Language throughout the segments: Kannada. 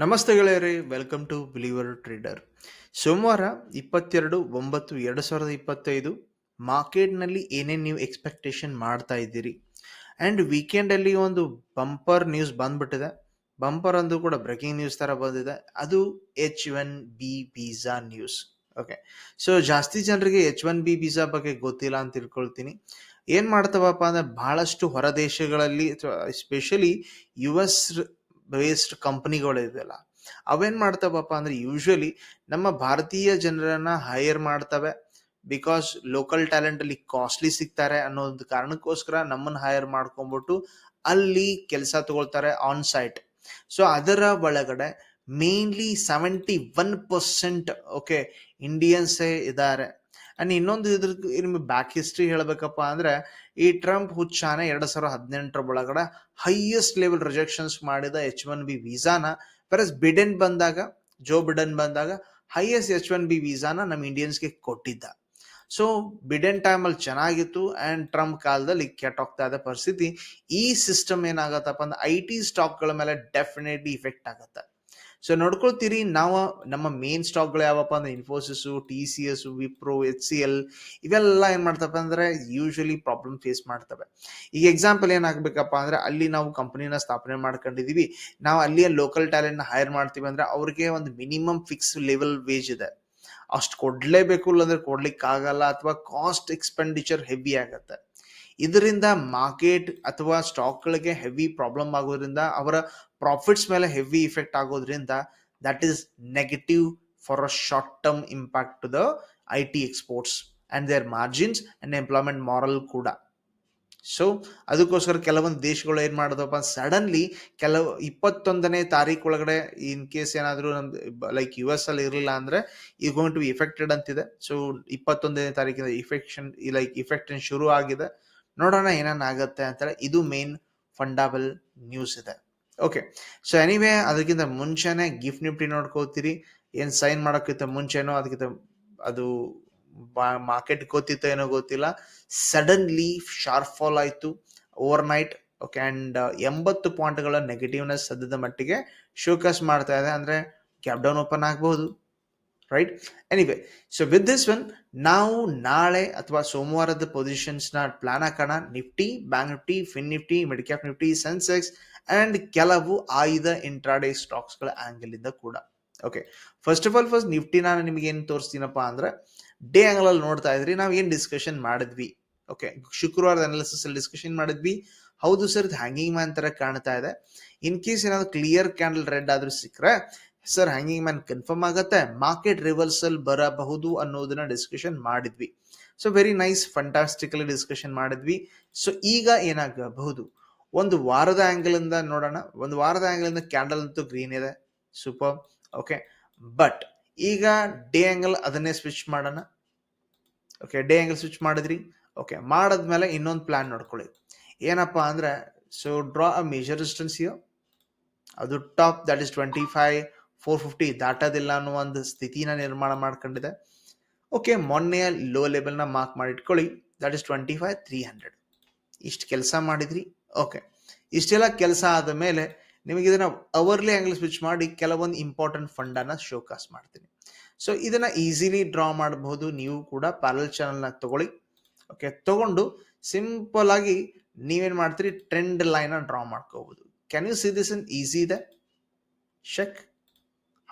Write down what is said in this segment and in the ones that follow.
ನಮಸ್ತೆ ಗೆಳೆಯರೇ ವೆಲ್ಕಮ್ ಟು ಬಿಲಿವರ್ ಟ್ರೇಡರ್ ಸೋಮವಾರ ಇಪ್ಪತ್ತೆರಡು, ಒಂಬತ್ತು, ಎರಡು ಸಾವಿರದ ಇಪ್ಪತ್ತೈದು ಮಾರ್ಕೆಟ್ನಲ್ಲಿ ಏನೇನು ನೀವು ಎಕ್ಸ್ಪೆಕ್ಟೇಷನ್ ಮಾಡ್ತಾ ಇದ್ದೀರಿ? ಆ್ಯಂಡ್ ವೀಕೆಂಡಲ್ಲಿ ಒಂದು ಬಂಪರ್ ನ್ಯೂಸ್ ಬಂದ್ಬಿಟ್ಟಿದೆ. ಬಂಪರ್ ಅಂದು ಕೂಡ ಬ್ರೇಕಿಂಗ್ ನ್ಯೂಸ್ ಥರ ಬಂದಿದೆ. ಅದು H one B visa news okay so ಜಾಸ್ತಿ ಜನರಿಗೆ ಎಚ್ ಒನ್ ಬಿ ವೀಸಾ ಬಗ್ಗೆ ಗೊತ್ತಿಲ್ಲ ಅಂತ ತಿಳ್ಕೊಳ್ತೀನಿ. ಏನು ಮಾಡ್ತಾವಪ್ಪ ಅಂದರೆ ಭಾಳಷ್ಟು ಹೊರ ದೇಶಗಳಲ್ಲಿ ಎಸ್ಪೆಷಲಿ ಯು ಎಸ್ ಬೇಸ್ಡ್ ಕಂಪ್ನಿಗಳು ಇದೆಯಲ್ಲ ಅವೇನ್ ಮಾಡ್ತಾವಪ್ಪ ಅಂದ್ರೆ ಯೂಶಲಿ ನಮ್ಮ ಭಾರತೀಯ ಜನರನ್ನ ಹೈಯರ್ ಮಾಡ್ತವೆ ಬಿಕಾಸ್ ಲೋಕಲ್ ಟ್ಯಾಲೆಂಟ್ ಅಲ್ಲಿ ಕಾಸ್ಟ್ಲಿ ಸಿಗ್ತಾರೆ ಅನ್ನೋ ಒಂದು ಕಾರಣಕ್ಕೋಸ್ಕರ ನಮ್ಮನ್ನ ಹೈಯರ್ ಮಾಡ್ಕೊಂಡ್ಬಿಟ್ಟು ಅಲ್ಲಿ ಕೆಲಸ ತಗೊಳ್ತಾರೆ ಆನ್ ಸೈಟ್ ಸೊ ಅದರ ಒಳಗಡೆ mainly seventy one percent okay ಇಂಡಿಯನ್ಸೇ ಇದ್ದಾರೆ. ಅಂಡ್ ಇನ್ನೊಂದು ಇದ್ರ ನಿಮ್ಗೆ ಬ್ಯಾಕ್ ಹಿಸ್ಟ್ರಿ ಹೇಳ್ಬೇಕಪ್ಪ ಅಂದ್ರೆ, ಈ ಟ್ರಂಪ್ ಹುಚ್ಚಾನ ಎರಡ್ ಸಾವಿರದ ಹದಿನೆಂಟರ ಒಳಗಡೆ ಹೈಯೆಸ್ಟ್ ಲೆವೆಲ್ ರಿಜೆಕ್ಷನ್ಸ್ ಮಾಡಿದ ಎಚ್ ಒನ್ ಬಿ ವೀಸಾನ ಪ್ಲಸ್ ಬಿಡೆನ್ ಬಂದಾಗ ಜೋ ಬಿಡನ್ ಬಂದಾಗ ಹೈಯೆಸ್ಟ್ ಎಚ್ ಒನ್ ಬಿ ವೀಸಾನ ನಮ್ಮ ಇಂಡಿಯನ್ಸ್ಗೆ ಕೊಟ್ಟಿದ್ದ. ಸೊ ಬಿಡೆನ್ ಟೈಮಲ್ಲಿ ಚೆನ್ನಾಗಿತ್ತು ಆ್ಯಂಡ್ ಟ್ರಂಪ್ ಕಾಲದಲ್ಲಿ ಕೆಟ್ಟೋಗ್ತಾ ಇದ್ದ ಪರಿಸ್ಥಿತಿ. ಈ ಸಿಸ್ಟಮ್ ಏನಾಗತ್ತಪ್ಪ ಅಂದ್ರೆ ಐ ಟಿ ಸ್ಟಾಕ್ಗಳ ಮೇಲೆ ಡೆಫಿನೆಟ್ಲಿ ಇಫೆಕ್ಟ್ ಆಗುತ್ತೆ. ಸೊ ನೋಡ್ಕೊಳ್ತೀರಿ, ನಾವು ನಮ್ಮ ಮೇನ್ ಸ್ಟಾಕ್ಗಳು ಯಾವಪ್ಪ ಅಂದ್ರೆ Infosys T C S Wipro H C L ಇವೆಲ್ಲ ಏನ್ ಮಾಡ್ತಪ್ಪ ಅಂದ್ರೆ ಯೂಶಲಿ ಪ್ರಾಬ್ಲಮ್ ಫೇಸ್ ಮಾಡ್ತವೆ. ಈಗ ಎಕ್ಸಾಂಪಲ್ ಏನಾಗಬೇಕಪ್ಪ ಅಂದ್ರೆ ಅಲ್ಲಿ ನಾವು ಕಂಪನಿನ ಸ್ಥಾಪನೆ ಮಾಡ್ಕೊಂಡಿದೀವಿ. ನಾವು ಅಲ್ಲಿಯ ಲೋಕಲ್ ಟ್ಯಾಲೆಂಟ್ನ ಹೈರ್ ಮಾಡ್ತೀವಿ ಅಂದ್ರೆ ಅವ್ರಿಗೆ ಒಂದು ಮಿನಿಮಮ್ ಫಿಕ್ಸ್ ಲೆವೆಲ್ ವೇಜ್ ಇದೆ. ಅಷ್ಟು ಕೊಡ್ಲೇಬೇಕು ಇಲ್ಲಾಂದ್ರೆ ಕೊಡ್ಲಿಕ್ಕೆ ಆಗಲ್ಲ ಅಥವಾ ಕಾಸ್ಟ್ ಎಕ್ಸ್ಪೆಂಡಿಚರ್ ಹೆವಿ ಆಗತ್ತೆ. ಇದರಿಂದ ಮಾರ್ಕೆಟ್ ಅಥವಾ ಸ್ಟಾಕ್ಗಳಿಗೆ ಹೆವಿ ಪ್ರಾಬ್ಲಮ್ ಆಗೋದ್ರಿಂದ, ಅವರ ಪ್ರಾಫಿಟ್ಸ್ ಮೇಲೆ ಹೆವಿ ಇಫೆಕ್ಟ್ ಆಗೋದ್ರಿಂದ that is negative for a short term impact to the I T exports and their margins and employment morale ಕೂಡ. ಸೊ ಅದಕ್ಕೋಸ್ಕರ ಕೆಲವೊಂದು ದೇಶಗಳು ಏನು ಮಾಡೋದಪ್ಪ ಸಡನ್ಲಿ ಕೆಲವು ಇಪ್ಪತ್ತೊಂದನೇ ತಾರೀಕು ಒಳಗಡೆ ಇನ್ ಕೇಸ್ ಏನಾದರೂ ನಮ್ದು ಲೈಕ್ ಯು ಎಸ್ ಅಲ್ಲಿ ಇರಲಿಲ್ಲ ಅಂದರೆ ಈ ಗೋಯಿಂಗ್ ಟು ಇಫೆಕ್ಟೆಡ್ ಅಂತಿದೆ. ಸೊ ಇಪ್ಪತ್ತೊಂದನೇ ತಾರೀಕಿನ ಇಫೆಕ್ಷನ್ ಲೈಕ್ ಇಫೆಕ್ಟ್ ಶುರು ಆಗಿದೆ ನೋಡೋಣ ಏನೇನು ಆಗುತ್ತೆ ಅಂತೇಳಿ ಇದು ಮೇನ್ ಫಂಡಾಬಲ್ ನ್ಯೂಸ್ ಇದೆ. ಓಕೆ ಸೊ ಎನಿವೇ ಅದಕ್ಕಿಂತ ಮುಂಚೆನೆ ಗಿಫ್ಟ್ ನಿಫ್ಟಿ ನೋಡ್ಕೋತೀರಿ ಏನು ಸೈನ್ ಮಾಡೋಕ್ಕಿಂತ ಮುಂಚೆನೋ ಅದಕ್ಕಿಂತ ಅದು ಮಾರ್ಕೆಟ್ ಗೊತ್ತಿತ್ತೋ ಏನೋ ಗೊತ್ತಿಲ್ಲ. ಸಡನ್ಲಿ ಶಾರ್ಪ್ ಫಾಲ್ ಆಯಿತು ಓವರ್ ನೈಟ್ ಓಕೆ ಆ್ಯಂಡ್ ಎಂಬತ್ತು ಪಾಯಿಂಟ್ಗಳ ನೆಗೆಟಿವ್ನೆಸ್ ಸದ್ಯದ ಮಟ್ಟಿಗೆ ಶೋಕಸ್ ಮಾಡ್ತಾ ಇದೆ. ಅಂದರೆ ಕ್ಯಾಪ್ ಡೌನ್ ಓಪನ್ ಆಗಬಹುದು. Right anyway so with this one ನಾವು ನಾಳೆ ಅಥವಾ ಸೋಮವಾರದ ಪೊಸಿಷನ್ಸ್ನ ಪ್ಲಾನ್ ಹಾಕೋಣ. Nifty Bank Nifty Fin Nifty mid cap Nifty Sensex and ಕೆಲವು ಆಯ್ದ ಇಂಟ್ರಾಡೇ ಸ್ಟಾಕ್ಸ್ಗಳ ಆಂಗಲ್ ಇಂದ ಕೂಡ. Okay first of all first Nifty ನಾನು ನಿಮ್ಗೆ ಏನು ತೋರಿಸ್ತೀನಪ್ಪ ಅಂದ್ರೆ ಡೇ ಆಂಗಲಲ್ಲಿ ನೋಡ್ತಾ ಇದ್ರಿ, ನಾವು ಏನು ಡಿಸ್ಕಷನ್ ಮಾಡಿದ್ವಿ? ಓಕೆ ಶುಕ್ರವಾರದ ಅನಾಲಿಸಿಸ್ ಅಲ್ಲಿ ಡಿಸ್ಕಷನ್ ಮಾಡಿದ್ವಿ. ಹೌದು ಸರ್ ಇದು ಹ್ಯಾಂಗಿಂಗ್ ಮ್ಯಾನ್ ತರ ಕಾಣ್ತಾ ಇದೆ. ಇನ್ ಕೇಸ್ ಏನಾದ್ರು ಕ್ಲಿಯರ್ ಕ್ಯಾಂಡಲ್ ರೆಡ್ ಆದ್ರೂ ಸಿಕ್ಕರೆ ಸರ್ ಹ್ಯಾಂಗಿಂಗ್ ಮ್ಯಾನ್ ಕನ್ಫರ್ಮ್ ಆಗುತ್ತೆ. ಮಾರ್ಕೆಟ್ ರಿವರ್ಸಲ್ ಬರಬಹುದು ಅನ್ನೋದನ್ನ ಡಿಸ್ಕಷನ್ ಮಾಡಿದ್ವಿ. So very nice fantastically discussion ಮಾಡಿದ್ವಿ. ಸೊ ಈಗ ಏನಾಗಬಹುದು? ಒಂದು ವಾರದ ಆಂಗಲ್ ಇಂದ ನೋಡೋಣ. ಒಂದು ವಾರದ ಆಂಗಲ್ ಇಂದ ಕ್ಯಾಂಡಲ್ ಅಂತೂ ಗ್ರೀನ್ ಇದೆ. ಸೂಪರ್ ಓಕೆ ಬಟ್ ಈಗ ಡೇ ಆಂಗಲ್ ಅದನ್ನೇ ಸ್ವಿಚ್ ಮಾಡೋಣ. ಓಕೆ ಡೇ ಆಂಗಲ್ ಸ್ವಿಚ್ ಮಾಡಿದ್ರಿ. ಓಕೆ ಮಾಡಾದ್ಮೇಲೆ ಇನ್ನೊಂದು ಪ್ಲಾನ್ ನೋಡ್ಕೊಳ್ಳಿ. ಏನಪ್ಪ ಅಂದ್ರೆ so draw a major distance ಇಯೋ ಅದು top that is twenty five four fifty ದಾಟೋದಿಲ್ಲ ಅನ್ನೋ ಒಂದು ಸ್ಥಿತಿನ ನಿರ್ಮಾಣ ಮಾಡ್ಕೊಂಡಿದೆ. ಓಕೆ ಮೊನ್ನೆಯ ಲೋ ಲೆವೆಲ್ನ ಮಾರ್ಕ್ ಮಾಡಿ ಇಟ್ಕೊಳ್ಳಿ that is twenty five three hundred ಇಷ್ಟು ಕೆಲಸ ಮಾಡಿದ್ರಿ? ಓಕೆ ಇಷ್ಟೆಲ್ಲ ಕೆಲಸ ಆದ ಮೇಲೆ ನಿಮಗೆ ಇದನ್ನ ಅವರ್ಲಿ ಆಂಗಲ್ ಸ್ವಿಚ್ ಮಾಡಿ ಕೆಲವೊಂದು ಇಂಪಾರ್ಟೆಂಟ್ ಫಂಡನ್ನ ಶೋಕಾಸ್ ಮಾಡ್ತೀನಿ. ಸೊ ಇದನ್ನ ಈಸಿಲಿ ಡ್ರಾ ಮಾಡಬಹುದು. ನೀವು ಕೂಡ ಪ್ಯಾರಲ್ ಚಾನಲ್ನ ತಗೊಳ್ಳಿ. ಓಕೆ ತಗೊಂಡು ಸಿಂಪಲ್ ಆಗಿ ನೀವೇನು ಮಾಡ್ತೀರಿ? ಟ್ರೆಂಡ್ ಲೈನ್ ಡ್ರಾ ಮಾಡ್ಕೋಬಹುದು. Can you see this in easy ಇದೆ? ಶೆಕ್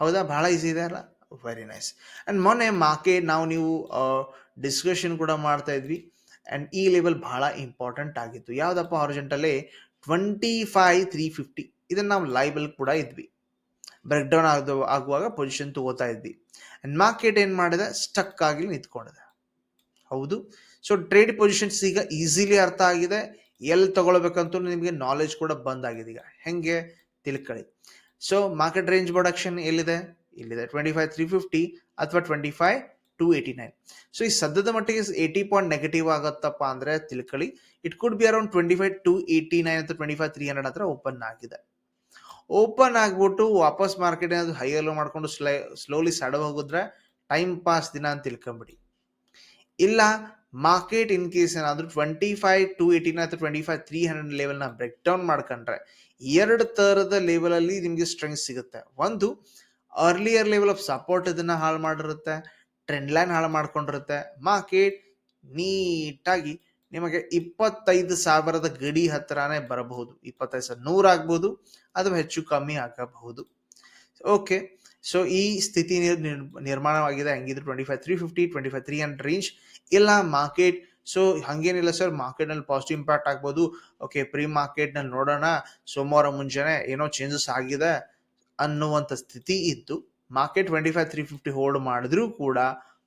ಹೌದಾ? ಭಾಳ ಈಸಿ ಇದೆ ಅಲ್ಲ? ವೆರಿ ನೈಸ್ ಆ್ಯಂಡ್ ಮೊನ್ನೆ ಮಾಕೆ ನಾವು ನೀವು ಡಿಸ್ಕಷನ್ ಕೂಡ ಮಾಡ್ತಾ ಇದ್ವಿ. ಆ್ಯಂಡ್ ಈ ಲೆವೆಲ್ ಬಹಳ ಇಂಪಾರ್ಟೆಂಟ್ ಆಗಿತ್ತು. ಯಾವುದಪ್ಪ urgently twenty five three fifty ಇದನ್ನು ನಾವು ಲೈಬಲ್ ಕೂಡ ಇದ್ವಿ. ಬ್ರೇಕ್ ಡೌನ್ ಆಗದು, ಆಗುವಾಗ ಪೊಸಿಷನ್ ತಗೋತಾ ಇದ್ವಿ. ಆ್ಯಂಡ್ ಮಾರ್ಕೆಟ್ ಏನು ಮಾಡಿದೆ? ಸ್ಟಕ್ ಆಗಿ ನಿಂತ್ಕೊಂಡಿದೆ. ಹೌದು. ಸೊ ಟ್ರೇಡ್ ಪೊಸಿಷನ್ಸ್ ಈಗ ಈಸಿಲಿ ಅರ್ಥ ಆಗಿದೆ. ಎಲ್ಲಿ ತಗೊಳ್ಬೇಕಂತ ನಿಮಗೆ ನಾಲೆಜ್ ಕೂಡ ಬಂದಾಗಿದೆ ಈಗ. ಹೆಂಗೆ? ತಿಳ್ಕೊಳ್ಳಿ. ಸೊ ಮಾರ್ಕೆಟ್ ರೇಂಜ್ ಪ್ರೊಡಕ್ಷನ್ ಎಲ್ಲಿದೆ? ಇಲ್ಲಿದೆ ಟ್ವೆಂಟಿ ಫೈವ್ ತ್ರೀ ಫಿಫ್ಟಿ ಅಥವಾ twenty five two eighty nine so ಈ ಸದ್ಯದ ಮಟ್ಟಿಗೆ ಏಯ್ಟಿ ಪಾಯಿಂಟ್ ನೆಗೆಟಿವ್ ಆಗುತ್ತಪ್ಪ ಅಂದರೆ ತಿಳ್ಕೊಳ್ಳಿ. It could be around twenty five two eighty nine ಅಥವಾ ಟ್ವೆಂಟಿ ಫೈವ್ ತ್ರೀ ಹಂಡ್ರೆಡ್ ಹತ್ರ ಓಪನ್ ಆಗಿದೆ. ಓಪನ್ ಆಗ್ಬಿಟ್ಟು ವಾಪಸ್ ಮಾರ್ಕೆಟ್ ಏನಾದ್ರು ಹೈಯಲ್ಲೂ ಮಾಡ್ಕೊಂಡು ಸ್ಲೈ ಸ್ಲೋಲಿ ಸಡ ಹೋಗಿದ್ರೆ ಟೈಮ್ ಪಾಸ್ ದಿನ ಅಂತ ತಿಳ್ಕೊಂಬಿಡಿ. ಇಲ್ಲ ಮಾರ್ಕೆಟ್ ಇನ್ ಕೇಸ್ ಏನಾದರೂ ಟ್ವೆಂಟಿ ಫೈವ್ ಟು ಏಯ್ಟೀನ್ ಅಥವಾ ಟ್ವೆಂಟಿ ಫೈವ್ ತ್ರೀ ಹಂಡ್ರೆಡ್ ಲೆವೆಲ್ನ ಬ್ರೇಕ್ ಡೌನ್ ಮಾಡ್ಕೊಂಡ್ರೆ ಎರಡು ಥರದ ಲೆವೆಲಲ್ಲಿ ನಿಮಗೆ ಸ್ಟ್ರೆಂಗ್ ಸಿಗುತ್ತೆ. ಒಂದು ಅರ್ಲಿಯರ್ ಲೆವೆಲ್ ಆಫ್ ಸಪೋರ್ಟ್ ಇದನ್ನ ಹಾಳು ಮಾಡಿರುತ್ತೆ ಟ್ರೆಂಡ್ ಲೈನ್ ಹಾಳು ಮಾಡ್ಕೊಂಡಿರುತ್ತೆ. ಮಾರ್ಕೆಟ್ ನೀಟಾಗಿ ನಿಮಗೆ ಇಪ್ಪತ್ತೈದು ಸಾವಿರದ ಗಡಿ ಹತ್ರನೇ ಬರಬಹುದು. ಇಪ್ಪತ್ತೈದು ಸಾವಿರ ನೂರು ಆಗ್ಬೋದು ಅಥವಾ ಹೆಚ್ಚು ಕಮ್ಮಿ ಆಗಬಹುದು. ಓಕೆ ಸೊ ಈ ಸ್ಥಿತಿ ನಿರ್- ನಿರ್- ನಿರ್ಮಾಣವಾಗಿದೆ. ಹಂಗಿದ್ರೆ twenty five three fifty twenty five three hundred range ಇಲ್ಲ ಮಾರ್ಕೆಟ್ ಸೊ ಹಂಗೇನಿಲ್ಲ ಸರ್ ಮಾರ್ಕೆಟ್ನಲ್ಲಿ ಪಾಸಿಟಿವ್ ಇಂಪ್ಯಾಕ್ಟ್ ಆಗ್ಬೋದು. ಓಕೆ ಪ್ರೀ ಮಾರ್ಕೆಟ್ನಲ್ಲಿ ನೋಡೋಣ. ಸೋಮವಾರ ಮುಂಜಾನೆ ಏನೋ ಚೇಂಜಸ್ ಆಗಿದೆ ಅನ್ನುವಂಥ ಸ್ಥಿತಿ ಇತ್ತು. Market twenty five three fifty hold ಮಾಡಿದ್ರೂ ಕೂಡ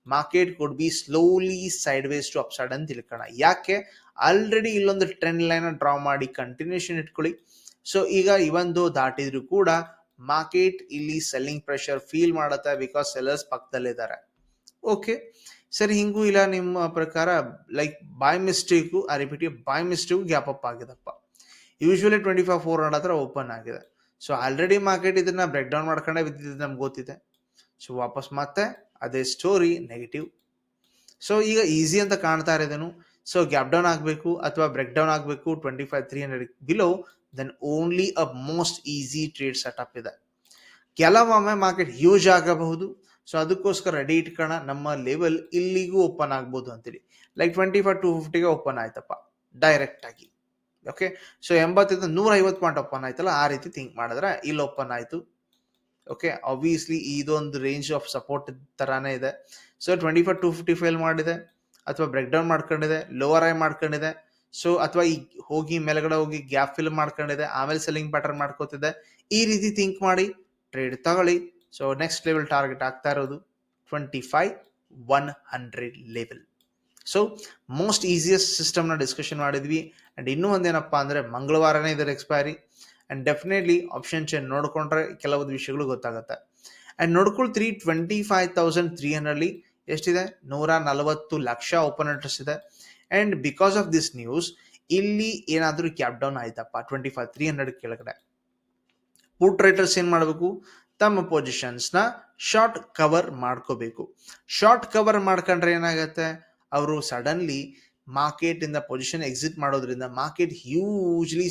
market could be slowly sideways to upside ಅಂತ ತಿಳ್ಕೋಣ. ಯಾಕೆ? ಆಲ್ರೆಡಿ ಇಲ್ಲೊಂದು ಟ್ರೆಂಡ್ ಲೈನ್ ಡ್ರಾ ಮಾಡಿ ಕಂಟಿನ್ಯೂಷನ್ ಇಟ್ಕೊಳ್ಳಿ. ಸೊ ಈಗ ಇವೊಂದು ದಾಟಿದ್ರು ಕೂಡ ಮಾರ್ಕೆಟ್ ಇಲ್ಲಿ ಸೆಲ್ಲಿಂಗ್ ಪ್ರೆಷರ್ ಫೀಲ್ ಮಾಡುತ್ತೆ ಬಿಕಾಸ್ ಸೆಲ್ಲರ್ಸ್ ಪಕ್ಕದಲ್ಲಿದ್ದಾರೆ ಓಕೆ ಸರಿ, ಹಿಂಗೂ ಇಲ್ಲ, ನಿಮ್ಮ ಪ್ರಕಾರ ಲೈಕ್ ಬೈ ಮಿಸ್ಟೇಕು ಆ repeat by mistake gap up ಆಗಿದಪ್ಪ. Usually twenty five four hundred ಹತ್ರ ಓಪನ್ ಆಗಿದೆ. ಸೊ ಆಲ್ರೆಡಿ ಮಾರ್ಕೆಟ್ ಇದನ್ನ ಬ್ರೇಕ್ ಡೌನ್ ಮಾಡ್ಕೊಂಡೇ ಬಿದ್ದಿದ್ದು ನಮ್ಗೆ ಗೊತ್ತಿದೆ. ಸೊ ವಾಪಸ್ ಮತ್ತೆ ಅದೇ ಸ್ಟೋರಿ ನೆಗೆಟಿವ್ ಸೊ ಈಗ ಈಸಿ ಅಂತ ಕಾಣ್ತಾ ಇರೋದೇನು? ಸೊ ಗ್ಯಾಪ್ ಡೌನ್ ಆಗಬೇಕು ಅಥವಾ ಬ್ರೇಕ್ ಡೌನ್ ಆಗಬೇಕು twenty five three hundred below then only a most easy trade setup ಇದೆ. ಕೆಲವೊಮ್ಮೆ ಮಾರ್ಕೆಟ್ ಹ್ಯೂಜ್ ಆಗಬಹುದು. ಸೊ ಅದಕ್ಕೋಸ್ಕರ ರೆಡಿ ಇಟ್ಕೋಣ ನಮ್ಮ ಲೆವೆಲ್ ಇಲ್ಲಿಗೂ ಓಪನ್ ಆಗ್ಬೋದು ಅಂತೇಳಿ ಲೈಕ್ ಟ್ವೆಂಟಿ ಫೈವ್ ಟು ಫಿಫ್ಟಿಗೆ ಓಪನ್ ಆಯ್ತಪ್ಪ ಡೈರೆಕ್ಟ್ ಆಗಿ. ಓಕೆ ಸೊ ಎಂಬತ್ತರಿಂದ ನೂರ ಐವತ್ತು ಪಾಯಿಂಟ್ ಓಪನ್ ಆಯ್ತಲ್ಲ, ಆ ರೀತಿ ಥಿಂಕ್ ಮಾಡಿದ್ರೆ ಇಲ್ಲಿ ಓಪನ್ ಆಯ್ತು. ಓಕೆ ಆಬ್ವಿಯಸ್ಲಿ ಇದೊಂದು ರೇಂಜ್ ಆಫ್ ಸಪೋರ್ಟ್ ತರಾನೇ ಇದೆ. So twenty five two fifty fail ಮಾಡಿದೆ, ಅಥವಾ ಬ್ರೇಕ್ ಡೌನ್ ಮಾಡ್ಕೊಂಡಿದೆ ಲೋವರ್ ಐ ಮಾಡ್ಕೊಂಡಿದೆ. ಸೊ ಅಥವಾ ಈ ಹೋಗಿ ಮೇಲ್ಗಡೆ ಹೋಗಿ ಗ್ಯಾಪ್ ಫಿಲ್ ಮಾಡ್ಕೊಂಡಿದೆ, ಆಮೇಲೆ ಸೆಲ್ಲಿಂಗ್ ಪ್ಯಾಟರ್ನ್ ಮಾಡ್ಕೋತಿದೆ, ಈ ರೀತಿ ಥಿಂಕ್ ಮಾಡಿ ಟ್ರೇಡ್ ತಗೊಳ್ಳಿ. ಸೊ ನೆಕ್ಸ್ಟ್ ಲೆವೆಲ್ ಟಾರ್ಗೆಟ್ ಆಗ್ತಾ ಇರೋದು twenty five one hundred level so most easiest ಸಿಸ್ಟಮ್ನ ಡಿಸ್ಕಷನ್ ಮಾಡಿದ್ವಿ. ಆ್ಯಂಡ್ ಇನ್ನೂ ಒಂದೇನಪ್ಪ ಅಂದರೆ ಮಂಗಳವಾರನೇ ಇದರ expiry and definitely option chain ನೋಡ್ಕೊಂಡ್ರೆ ಕೆಲವೊಂದು ವಿಷಯಗಳು ಗೊತ್ತಾಗುತ್ತೆ. ಆ್ಯಂಡ್ ನೋಡ್ಕೊಳ್ತೀರಿ ಟ್ವೆಂಟಿ ಫೈವ್ ತೌಸಂಡ್ ತ್ರೀ ಹಂಡ್ರೆಡ್ಲಿ ಎಷ್ಟಿದೆ? ನೂರ ನಲವತ್ತು ಲಕ್ಷ ಓಪನ್ ಇಂಟ್ರೆಸ್ಟ್ ಇದೆ. And because of this news ಇಲ್ಲಿ ಏನಾದರೂ ಕ್ಯಾಪ್ ಡೌನ್ ಆಯ್ತಪ್ಪ ಟ್ವೆಂಟಿ ಫೈವ್ ತ್ರೀ ಹಂಡ್ರೆಡ್ ಕೆಳಗಡೆ. ಪುಟ್ ರೈಟರ್ಸ್ ಏನು ಮಾಡಬೇಕು? ತಮ್ಮ ಪೊಸಿಷನ್ಸ್ನ ಶಾರ್ಟ್ ಕವರ್ ಮಾಡ್ಕೋಬೇಕು. ಶಾರ್ಟ್ ಕವರ್ ಮಾಡ್ಕೊಂಡ್ರೆ ಏನಾಗುತ್ತೆ? ಅವರು ಸಡನ್ಲಿ ಮಾರ್ಕೆಟ್ ಇಂದ ಪೊಸಿಷನ್ ಎಕ್ಸಿಟ್ ಮಾಡೋದ್ರಿಂದ ಮಾರ್ಕೆಟ್ ಹ್ಯೂಜ್ಲಿ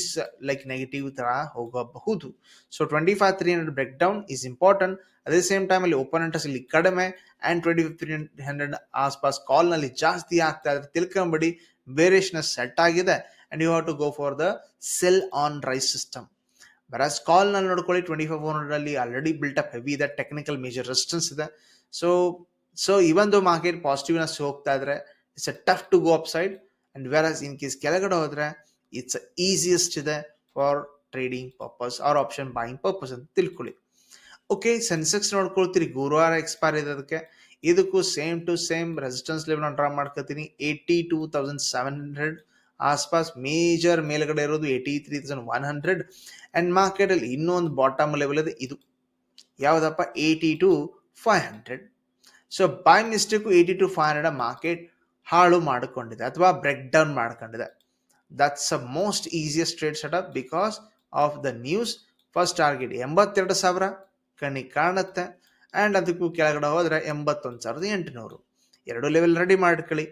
ಲೈಕ್ ನೆಗೆಟಿವ್ ತರ ಹೋಗಬಹುದು. So twenty five three hundred break down is important ಅದೇ ಸೇಮ್ ಟೈಮ್ ಅಲ್ಲಿ ಓಪನ್ ಇಂಟ್ರೆಸ್ಟ್ ಇಲ್ಲಿ ಕಡಿಮೆ ಅಂಡ್ ಟ್ವೆಂಟಿ ತ್ರೀ ಹಂಡ್ರೆಡ್ ಆಸ್ಪಾಸ್ ಕಾಲ್ನಲ್ಲಿ ಜಾಸ್ತಿ ಆಗ್ತಾ ಇದ್ರೆ ತಿಳ್ಕೊಂಬಿಡಿ ವೇರಿಯೇಷನ್ ಸೆಟ್ ಆಗಿದೆ and you have to go for the sell on rise system ಬರಾಸ್ ಕಾಲ್ನಲ್ಲಿ ನೋಡ್ಕೊಳ್ಳಿ ಟ್ವೆಂಟಿ ಫೈವ್ ಫೋರ್ ಹಂಡ್ರೆಡ್ ಅಲ್ಲಿ ಆಲ್ರೆಡಿ ಬಿಲ್ಟ್ ಅಪ್ ಹೆವಿ ಇದೆ ಟೆಕ್ನಿಕಲ್ ಮೇಜರ್ ರೆಸಿಸ್ಟೆನ್ಸ್ ಇದೆ. ಸೊ ಸೊ ಇವೊಂದು ಮಾರ್ಕೆಟ್ ಪಾಸಿಟಿವ್ನೆಸ್ ಹೋಗ್ತಾ ಇದ್ರೆ it's a tough to go upside and as in case ಕೆಳಗಡೆ ಹೋದರೆ ಇಟ್ಸ್ ಈಸಿಯೆಸ್ಟ್ ಇದೆ for trading purpose or option buying purpose ಅಂತ ತಿಳ್ಕೊಳ್ಳಿ. ಓಕೆ ಸೆನ್ಸೆಕ್ಸ್ ನೋಡ್ಕೊಳ್ತೀರಿ, ಗುರುವಾರ ಎಕ್ಸ್ಪೈರ್ ಇದೆ ಅದಕ್ಕೆ. ಇದಕ್ಕೂ same to same resistance level draw ಮಾಡ್ಕೋತೀನಿ. Eighty two thousand seven hundred ಆಸ್ಪಾಸ್ major ಮೇಲ್ಗಡೆ ಇರೋದು eighty three thousand one hundred and ಮಾರ್ಕೆಟಲ್ಲಿ ಇನ್ನೊಂದು ಬಾಟಮ್ ಲೆವೆಲ್ ಇದೆ, ಇದು. ಯಾವುದಪ್ಪ? Eighty two five hundred so by mistake eighty two five hundred market ಹಾಳು ಮಾಡಿಕೊಂಡಿದೆ, ಅಥವಾ ಬ್ರೇಕ್ ಡೌನ್ ಮಾಡ್ಕೊಂಡಿದೆ. That's a most easiest trade setup because of the news first target ಎಂಬತ್ತೆರಡು ಸಾವಿರ. ಕಣ್ಣಿಗೆ ಕಾಣುತ್ತೆ. ಆ್ಯಂಡ್ ಅದಕ್ಕೂ ಕೆಳಗಡೆ ಹೋದರೆ ಎಂಬತ್ತೊಂದು ಸಾವಿರದ ಎಂಟುನೂರು. ಎರಡು ಲೆವೆಲ್ ರೆಡಿ ಮಾಡ್ಕೊಳ್ಳಿ.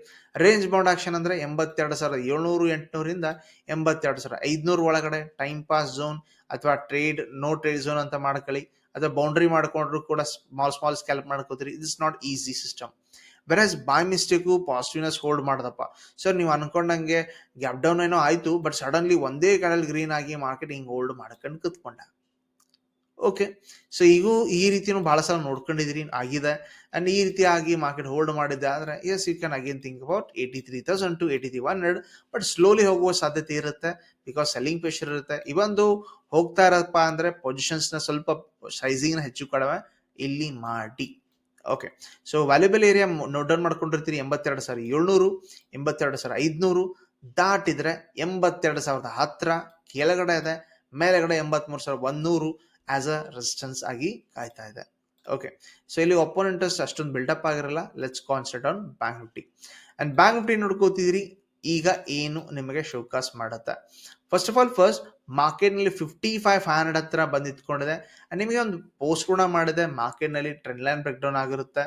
ರೇಂಜ್ ಬೌಂಡ್ ಆಕ್ಷನ್ ಅಂದರೆ ಎಂಬತ್ತೆರಡು ಸಾವಿರದ ಏಳ್ನೂರು ಎಂಟುನೂರಿಂದ ಎಂಬತ್ತೆರಡು ಸಾವಿರ ಐದುನೂರು ಒಳಗಡೆ. ಟೈಮ್ ಪಾಸ್ ಝೋನ್ ಅಥವಾ ಟ್ರೇಡ್ ನೋ ಟ್ರೇಡ್ ಝೋನ್ ಅಂತ ಮಾಡ್ಕೊಳ್ಳಿ. ಅಥವಾ ಬೌಂಡ್ರಿ ಮಾಡ್ಕೊಂಡ್ರು ಕೂಡ ಸ್ಮಾಲ್ ಸ್ಮಾಲ್ ಸ್ಕ್ಯಾಲ್ಪ್ ಮಾಡ್ಕೋತೀರಿ. It's not easy system versus by mistake positiveness hold ಮಾಡ್ದಪ್ಪ. Sir ನೀವು ಅನ್ಕೊಂಡಂಗೆ ಗ್ಯಾಪ್ ಡೌನ್ ಏನೋ ಆಯಿತು ಬಟ್ ಸಡನ್ಲಿ ಒಂದೇ ಕಡೆಯಲ್ಲಿ ಗ್ರೀನ್ ಆಗಿ ಮಾರ್ಕೆಟ್ ಹಿಂಗೆ ಹೋಲ್ಡ್ ಮಾಡ್ಕೊಂಡು ಕುತ್ಕೊಂಡ. ಓಕೆ ಸೊ ಈಗೂ ಈ ರೀತಿನೂ ಭಾಳ ಸಲ ನೋಡ್ಕೊಂಡಿದ್ದೀರಿ ಆಗಿದೆ. ಅಂಡ್ ಈ ರೀತಿಯಾಗಿ ಮಾರ್ಕೆಟ್ ಹೋಲ್ಡ್ ಮಾಡಿದ್ದೆ. ಆದರೆ as you can again think about eighty three thousand to eighty three one hundred but slowly ಹೋಗುವ ಸಾಧ್ಯತೆ ಇರುತ್ತೆ. ಬಿಕಾಸ್ ಸೆಲ್ಲಿಂಗ್ ಪ್ರೆಷರ್ ಇರುತ್ತೆ. ಇವೊಂದು ಹೋಗ್ತಾ ಇರಪ್ಪ ಅಂದರೆ ನ ಸ್ವಲ್ಪ ಸೈಜಿಂಗ್ನ ಹೆಚ್ಚು ಕಡಿಮೆ, ಇಲ್ಲಿ ಮಾಡಿ. Okay so valuable area note down ಮಾಡ್ಕೊಂಡಿರ್ತೀರಿ, ಎಂಬತ್ತೆರಡು ಸಾವಿರ. ಏಳ್ನೂರು, ಎಂಬತ್ತೆರಡು ಸಾವಿರ. ಐದುನೂರು, ದಾಟಿದ್ರೆ ಎಂಬತ್ತೆರಡು ಸಾವಿರದ ಹತ್ತಿರ ಕೆಳಗಡೆ ಇದೆ, ಮೇಲೆಗಡೆ ಎಂಬತ್ಮೂರು ಸಾವಿರ. ಒಂದೂರು ಆಸ್ ಅ ರೆಸಿಸ್ಟೆನ್ಸ್ ಆಗಿ ಕಾಯ್ತಾ ಇದೆ. ಓಕೆ ಸೊ ಇಲ್ಲಿ ಒಪೋನೆಂಟಸ್ ಅಷ್ಟೊಂದು ಬಿಲ್ಡಪ್ ಆಗಿರಲ್ಲ. Let's concentrate on Bank Nifty and Bank Nifty ನೋಡ್ಕೋತಿದ್ರಿ, ಈಗ ಏನು ನಿಮಗೆ ಶೋಕಾಸ್ ಮಾಡುತ್ತೆ? ಫಸ್ಟ್ ಆಫ್ ಆಲ್ ಫಸ್ಟ್ ಮಾರ್ಕೆಟ್ನಲ್ಲಿ ಫಿಫ್ಟಿ ಫೈವ್ ಫೈವ್ ಹಂಡ್ರೆಡ್ ಹತ್ರ ಬಂದು ನಿಂತ್ಕೊಂಡಿದೆ ನಿಮಗೆ ಒಂದು ಪೋಸ್ಟ್ ಕೂಡ ಮಾಡಿದೆ. ಮಾರ್ಕೆಟ್ನಲ್ಲಿ ಟ್ರೆಂಡ್ ಲೈನ್ ಬ್ರೇಕ್ ಡೌನ್ ಆಗಿರುತ್ತೆ.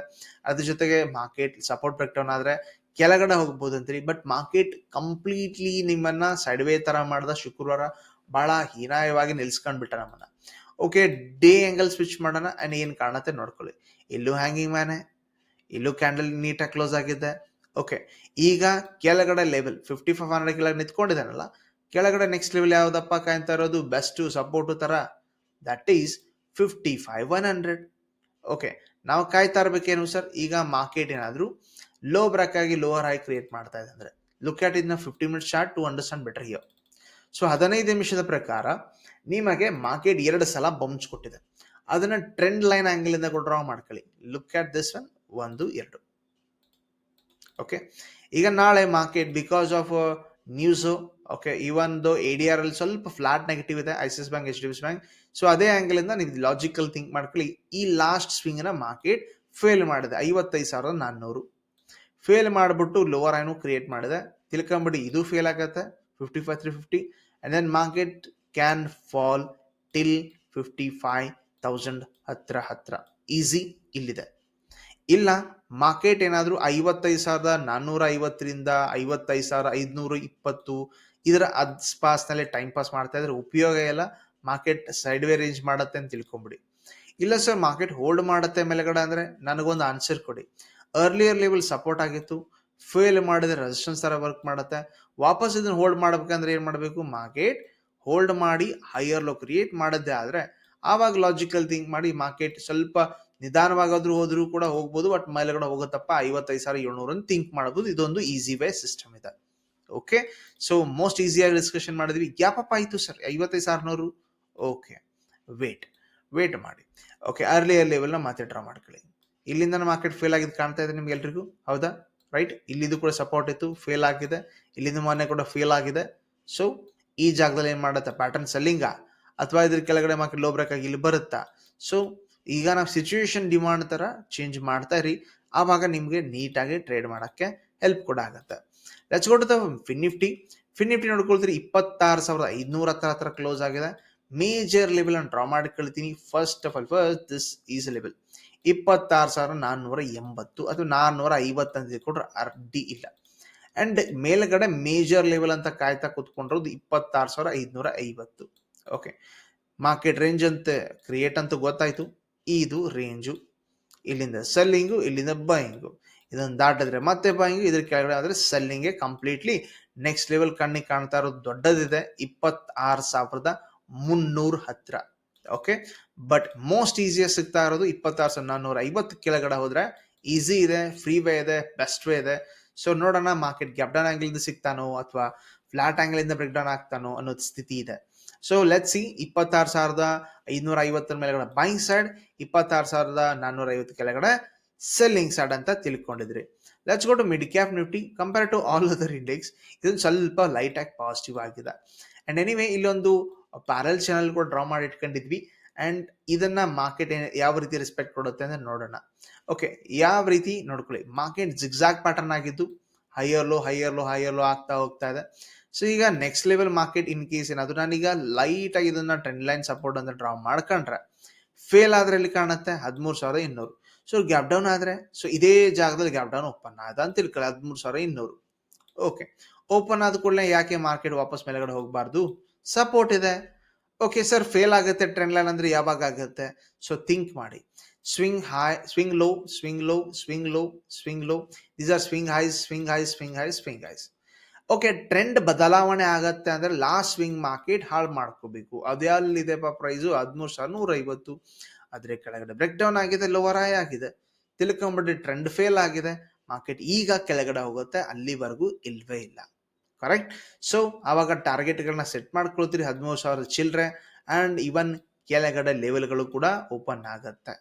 ಅದ್ರ ಜೊತೆಗೆ ಮಾರ್ಕೆಟ್ ಸಪೋರ್ಟ್ ಬ್ರೇಕ್ ಡೌನ್ ಆದರೆ ಕೆಳಗಡೆ ಹೋಗ್ಬೋದು ಅಂತೀರಿ ಬಟ್ ಮಾರ್ಕೆಟ್ ಕಂಪ್ಲೀಟ್ಲಿ ನಿಮ್ಮನ್ನ ಸೈಡ್ವೇ ತರ ಮಾಡಿದ ಶುಕ್ರವಾರ. ಬಹಳ ಹೀನಾಯವಾಗಿ ನಿಲ್ಸ್ಕೊಂಡ್ಬಿಟ್ಟ ನಮ್ಮನ್ನ. ಓಕೆ ಡೇ ಆಂಗಲ್ ಸ್ವಿಚ್ ಮಾಡೋಣ ಅಂಡ್ ಏನ್ ಕಾಣತ್ತೆ ನೋಡ್ಕೊಳ್ಳಿ. ಇಲ್ಲೂ ಹ್ಯಾಂಗಿಂಗ್ ಮ್ಯಾನೆ ಇಲ್ಲೂ ಕ್ಯಾಂಡಲ್ ನೀಟಾಗಿ ಕ್ಲೋಸ್ ಆಗಿದೆ. ಓಕೆ ಈಗ ಕೆಳಗಡೆ ಲೆವೆಲ್ ಫಿಫ್ಟಿ ಫೈವ್ ಹಂಡ್ರೆಡ್ ಕೆಳಗೆ ನಿಂತ್ಕೊಂಡಿದ್ದಾನಲ್ಲ, ಕೆಳಗಡೆ ನೆಕ್ಸ್ಟ್ ಲೆವೆಲ್ ಯಾವುದಪ್ಪ ಕಾಯ್ತಾ ಇರೋದು? ಬೆಸ್ಟ್ ಸಪೋರ್ಟ್ ತರ that is fifty five one hundred okay ನಾವು ಕಾಯ್ತಾ ಇರ್ಬೇಕೇನು ಸರ್ ಈಗ ಮಾರ್ಕೆಟ್ ಏನಾದರೂ ಲೋ ಬ್ರೇಕ್ ಆಗಿ ಲೋವರ್ ಹೈ ಕ್ರಿಯೇಟ್ ಮಾಡ್ತಾ ಇದೆ ಅಂದ್ರೆ. ಲುಕ್ ಆಟ್ ಇದನ್ನ fifty minute chart to understand better here so ಹದಿನೈದು ನಿಮಿಷದ ಪ್ರಕಾರ ನಿಮಗೆ ಮಾರ್ಕೆಟ್ ಎರಡು ಸಲ ಬಂಪ್ಸ್ ಕೊಟ್ಟಿದೆ. ಅದನ್ನ ಟ್ರೆಂಡ್ ಲೈನ್ ಆಂಗಲ್ ಇಂದ ಡ್ರಾ ಮಾಡ್ಕೊಳ್ಳಿ. ಲುಕ್ ಅಟ್ ದಿಸ್ ಒನ್ ಒಂದು, ಎರಡು. ಓಕೆ ಈಗ ನಾಳೆ market because of news okay ಇವೊಂದು A D R ಅಲ್ಲಿ ಸ್ವಲ್ಪ ಫ್ಲಾಟ್ ನೆಗೆಟಿವ್ ಇದೆ ICICI bank H D S bank so ಅದೇ ಆಂಗಲ್ ಇಂದ ನೀವು ಲಾಜಿಕಲ್ ಥಿಂಕ್ ಮಾಡ್ಕೊಳ್ಳಿ. ಈ ಲಾಸ್ಟ್ ಸ್ವಿಂಗ್ನ ಮಾರ್ಕೆಟ್ ಫೇಲ್ ಮಾಡಿದೆ. ಐವತ್ತೈದು ಸಾವಿರದ ನಾನ್ನೂರು. ಫೇಲ್ ಮಾಡಿಬಿಟ್ಟು ಲೋವರ್ ಐನು ಕ್ರಿಯೇಟ್ ಮಾಡಿದೆ. ತಿಳ್ಕೊಂಬಿಡಿ, ಇದು ಫೇಲ್ ಆಗತ್ತೆ. Fifty five three fifty and then market can fall till fifty five thousand ಹತ್ರ ಹತ್ರ. ಈಸಿ ಇಲ್ಲಿದೆ. ಇಲ್ಲ ಮಾರ್ಕೆಟ್ ಏನಾದರೂ ಐವತ್ತೈದು ಸಾವಿರದ ನಾನ್ನೂರ ಐವತ್ತರಿಂದ ಐವತ್ತೈದು ಸಾವಿರ ಐದುನೂರ ಇಪ್ಪತ್ತು ಇದರ ಆಸ್ಪಾಸ್ನಲ್ಲಿ ಟೈಮ್ ಪಾಸ್ ಮಾಡ್ತಾ ಇದ್ರೆ ಉಪಯೋಗ ಇಲ್ಲ. ಮಾರ್ಕೆಟ್ ಸೈಡ್ ವೇ ರೇಂಜ್ ಮಾಡತ್ತೆ ಅಂತ ತಿಳ್ಕೊಂಬಿಡಿ. ಇಲ್ಲ ಸರ್ ಮಾರ್ಕೆಟ್ ಹೋಲ್ಡ್ ಮಾಡತ್ತೆ ಮೇಲೆಗಡೆ ಅಂದರೆ ನನಗೊಂದು ಆನ್ಸರ್ ಕೊಡಿ. ಅರ್ಲಿಯರ್ ಲೆವೆಲ್ ಸಪೋರ್ಟ್ ಆಗಿತ್ತು. ಫೇಲ್ ಮಾಡಿದ್ರೆ ರೆಸಿಸ್ಟೆನ್ಸ್ ತರ ವರ್ಕ್ ಮಾಡುತ್ತೆ. ವಾಪಸ್ ಇದನ್ನ ಹೋಲ್ಡ್ ಮಾಡ್ಬೇಕಂದ್ರೆ ಏನು ಮಾಡಬೇಕು? ಮಾರ್ಕೆಟ್ ಹೋಲ್ಡ್ ಮಾಡಿ ಹೈಯರ್ ಲೋ ಕ್ರಿಯೇಟ್ ಮಾಡದ್ದೇ ಆದ್ರೆ ಆವಾಗ ಲಾಜಿಕಲ್ ಥಿಂಕ್ ಮಾಡಿ ಮಾರ್ಕೆಟ್ ಸ್ವಲ್ಪ ನಿಧಾನವಾಗಾದ್ರೂ ಹೋದ್ರೂ ಕೂಡ ಹೋಗ್ಬೋದು ಬಟ್ ಮೇಲೆಗಡೆ ಹೋಗುತ್ತಪ್ಪ, ಐವತ್ತೈದು ಸಾವಿರ ಏಳ್ನೂರು ಅಂತ ಥಿಂಕ್ ಮಾಡಬಹುದು ಇದೊಂದು ಈಸಿ ವೇ ಸಿಸ್ಟಮ್ ಇದೆ. ಓಕೆ ಸೊ ಮೋಸ್ಟ್ ಈಸಿಯಾಗಿ ಡಿಸ್ಕಷನ್ ಮಾಡಿದ್ವಿ. ಯಾಪಪ್ಪ ಆಯಿತು ಸರ್ ಐವತ್ತೈದು ಸಾವಿರನೂರು? ಓಕೆ ವೇಟ್ ವೇಟ್ ಮಾಡಿ. ಓಕೆ ಅರ್ಲಿಯರ್ ಲೆವೆಲ್ನ ಮತ್ತೆ ಡ್ರಾ ಮಾಡ್ಕೊಳ್ಳಿ. ಇಲ್ಲಿಂದ ಮಾರ್ಕೆಟ್ ಫೇಲ್ ಆಗಿದ್ದು ಕಾಣ್ತಾ ಇದೆ ನಿಮ್ಗೆ ಎಲ್ರಿಗೂ? ಹೌದಾ? ರೈಟ್ ಇಲ್ಲಿದು ಕೂಡ ಸಪೋರ್ಟ್ ಇತ್ತು ಫೇಲ್ ಆಗಿದೆ, ಇಲ್ಲಿಂದ ಮೊನ್ನೆ ಕೂಡ ಫೇಲ್ ಆಗಿದೆ. ಸೊ ಈ ಜಾಗದಲ್ಲಿ ಏನು ಮಾಡುತ್ತೆ? ಪ್ಯಾಟರ್ನ್ ಸೆಲ್ಲಿಂಗ ಅಥವಾ ಇದ್ರ ಕೆಳಗಡೆ ಮಾರ್ಕೆಟ್ ಲೋ ಬ್ರೇಕ್ ಆಗಿ ಇಲ್ಲಿ ಬರುತ್ತಾ? ಸೊ ಈಗ ನಾವು ಸಿಚುವೇಶನ್ ಡಿಮಾಂಡ್ ತರ ಚೇಂಜ್ ಮಾಡ್ತಾ ಇರಿ. ಆವಾಗ ನಿಮಗೆ ನೀಟಾಗಿ ಟ್ರೇಡ್ ಮಾಡಕ್ಕೆ ಹೆಲ್ಪ್ ಕೂಡ ಆಗುತ್ತೆ. Let's go Fin Nifty Fin Nifty ನೋಡ್ಕೊಳ್ತೀರಿ, ಇಪ್ಪತ್ತಾರು ಸಾವಿರದ ಐದುನೂರ ಹತ್ರ ಹತ್ರ ಕ್ಲೋಸ್ ಆಗಿದೆ. ಮೇಜರ್ ಲೆವೆಲ್ ಅನ್ನು draw ಕಳಿತೀನಿ first of all first this is level ಇಪ್ಪತ್ತಾರು ಸಾವಿರ ನಾನ್ನೂರ ಎಂಬತ್ತು ಅಥವಾ ನಾನ್ನೂರ ಐವತ್ತು ಅಂತ ಕೊಟ್ರೆ ಅರ್ಧಿ ಇಲ್ಲ. ಅಂಡ್ ಮೇಲ್ಗಡೆ ಮೇಜರ್ ಲೆವೆಲ್ ಅಂತ ಕಾಯ್ತಾ ಕೂತ್ಕೊಂಡಿರೋದು ಇಪ್ಪತ್ತಾರು ಸಾವಿರ ಐದುನೂರ ಐವತ್ತು. ಓಕೆ ಮಾರ್ಕೆಟ್ ರೇಂಜ್ ಅಂತ ಕ್ರಿಯೇಟ್ ಅಂತ ಗೊತ್ತಾಯ್ತು. ಇದು ರೇಂಜು ಇಲ್ಲಿಂದ ಸೆಲ್ಲಿಂಗು ಇಲ್ಲಿಂದ ಬೈಯಿಂಗು ಇದನ್ನು ದಾಟಿದ್ರೆ ಮತ್ತೆ ಬೈಯಿಂಗು ಇದ್ರ ಕೆಳಗಡೆ ಆದ್ರೆ ಸೆಲ್ಲಿಂಗೇ ಕಂಪ್ಲೀಟ್ಲಿ ನೆಕ್ಸ್ಟ್ ಲೆವೆಲ್ ಕಣ್ಣಿಗೆ ಕಾಣ್ತಾ ಇರೋದು ದೊಡ್ಡದಿದೆ. ಇಪ್ಪತ್ತಾರು ಸಾವಿರದ ಮುನ್ನೂರ ಹತ್ರ ಓಕೆ ಬಟ್ ಮೋಸ್ಟ್ ಈಸಿಯಸ್ಟ್ ಸಿಗ್ತಾ ಇರೋದು ಇಪ್ಪತ್ತಾರು ಸಾವಿರದ ನಾನ್ನೂರ ಐವತ್ತು ಕೆಳಗಡೆ ಹೋದ್ರೆ ಈಸಿ ಇದೆ ಫ್ರೀ ವೇ ಇದೆ ಬೆಸ್ಟ್ ವೇ ಇದೆ. ಸೊ ನೋಡೋಣ ಮಾರ್ಕೆಟ್ ಗ್ಯಾಪ್ ಡೌನ್ ಆಂಗಲ್ ಇಂದ ಸಿಗ್ತಾನೋ ಅಥವಾ ಫ್ಲಾಟ್ ಆಂಗಲ್ ಇಂದ ಬ್ರೇಕ್ ಡೌನ್ ಆಗ್ತಾನೋ ಅನ್ನೋ ಸ್ಥಿತಿ ಇದೆ. ಸೊ ಲೆಟ್ ಸಿ ಇಪ್ಪತ್ತಾರು ಸಾವಿರದ ಐನೂರ ಐವತ್ತರ ಮೇಲೆಗಡೆ ಬೈಂಗ್ ಸೈಡ್ ಇಪ್ಪತ್ತಾರು ಸಾವಿರದ ನಾನ್ನೂರ ಐವತ್ತು ಕೆಳಗಡೆ ಸೆಲ್ಲಿಂಗ್ ಸೈಡ್ ಅಂತ ತಿಳ್ಕೊಂಡಿದ್ರಿ. Let's go to mid cap Nifty compare to all other index ಇದೊಂದು ಸ್ವಲ್ಪ ಲೈಟ್ ಆಗಿ ಪಾಸಿಟಿವ್ ಆಗಿದೆ. ಅಂಡ್ ಎನಿವೇ ಇಲ್ಲೊಂದು ಪ್ಯಾರಲ್ ಚಾನಲ್ ಕೂಡ ಡ್ರಾ ಮಾಡಿ ಇಟ್ಕೊಂಡಿದ್ವಿ. ಅಂಡ್ ಇದನ್ನ ಮಾರ್ಕೆಟ್ ಯಾವ ರೀತಿ ರೆಸ್ಪೆಕ್ಟ್ ಕೊಡುತ್ತೆ ಅಂತ ನೋಡೋಣ. ಓಕೆ ಯಾವ ರೀತಿ ನೋಡ್ಕೊಳ್ಳಿ. ಮಾರ್ಕೆಟ್ ಜಿಗ್ಜಾಗ್ ಪ್ಯಾಟರ್ನ್ ಆಗಿದ್ದು higher low higher low higher low ಆಗ್ತಾ ಹೋಗ್ತಾ ಇದೆ. ಸೊ ಈಗ next level market in case ಏನಾದ್ರು ನಾನೀಗ ಲೈಟ್ ಆಗಿ ಇದನ್ನ ಟ್ರೆಂಡ್ ಲೈನ್ ಸಪೋರ್ಟ್ ಅಂತ ಡ್ರಾ ಮಾಡ್ಕೊಂಡ್ರೆ ಫೇಲ್ ಆದ್ರೆ ಇಲ್ಲಿ ಕಾಣುತ್ತೆ? ಹದಿಮೂರು ಸಾವಿರದ ಇನ್ನೂರು. ಸೊ ಗ್ಯಾಪ್ ಡೌನ್ ಆದ್ರೆ ಸೊ ಇದೇ ಜಾಗದಲ್ಲಿ ಗ್ಯಾಪ್ ಡೌನ್ ಓಪನ್ ಆದ ಅಂತ ತಿಳ್ಕೊಳ್ಳಿ. ಹದಿಮೂರು ಸಾವಿರ ಇನ್ನೂರು. ಓಕೆ ಓಪನ್ ಆದ ಕೂಡಲೇ ಯಾಕೆ ಮಾರ್ಕೆಟ್ ವಾಪಸ್ ಮೇಲೆಗಡೆ ಹೋಗಬಾರ್ದು? ಸಪೋರ್ಟ್ ಇದೆ. ಓಕೆ, ಸರ್, ಫೇಲ್ ಆಗುತ್ತೆ, ಟ್ರೆಂಡ್ ಲೈನ್ ಅಂದ್ರೆ ಯಾವಾಗ ಆಗುತ್ತೆ? ಸೊ ಥಿಂಕ್ ಮಾಡಿ. Swing high swing low swing low swing low swing low these are swing highs swing highs swing highs swing highs okay trend ಬದಲಾವಣೆ ಆಗತ್ತೆ ಅಂದ್ರೆ ಲಾಸ್ಟ್ ಸ್ವಿಂಗ್ ಮಾರ್ಕೆಟ್ ಹಾಳು ಮಾಡ್ಕೋಬೇಕು. ಅದೆಲ್ಲಿದೆಪ್ಪ ಪ್ರೈಸು ಹದಿಮೂರು ಸಾವಿರ ನೂರ ಐವತ್ತು ಅದ್ರ ಕೆಳಗಡೆ ಬ್ರೇಕ್ ಡೌನ್ ಆಗಿದೆ ಲೋವರ್ ಹೈ ಆಗಿದೆ. ತಿಳ್ಕೊಂಬಿಟ್ಟು ಟ್ರೆಂಡ್ ಫೇಲ್ ಆಗಿದೆ. ಮಾರ್ಕೆಟ್ ಈಗ ಕೆಳಗಡೆ ಹೋಗುತ್ತೆ, ಅಲ್ಲಿವರೆಗೂ ಇಲ್ವೇ ಇಲ್ಲ. ಕರೆಕ್ಟ್ ಸೊ ಆವಾಗ ಟಾರ್ಗೆಟ್ಗಳನ್ನ ಸೆಟ್ ಮಾಡ್ಕೊಳ್ತೀರಿ ಹದಿಮೂರು ಸಾವಿರ ಚಿಲ್ಲರೆ ಆ್ಯಂಡ್ ಇವನ್ ಕೆಳಗಡೆ ಲೆವೆಲ್ಗಳು ಕೂಡ ಓಪನ್ ಆಗುತ್ತೆ.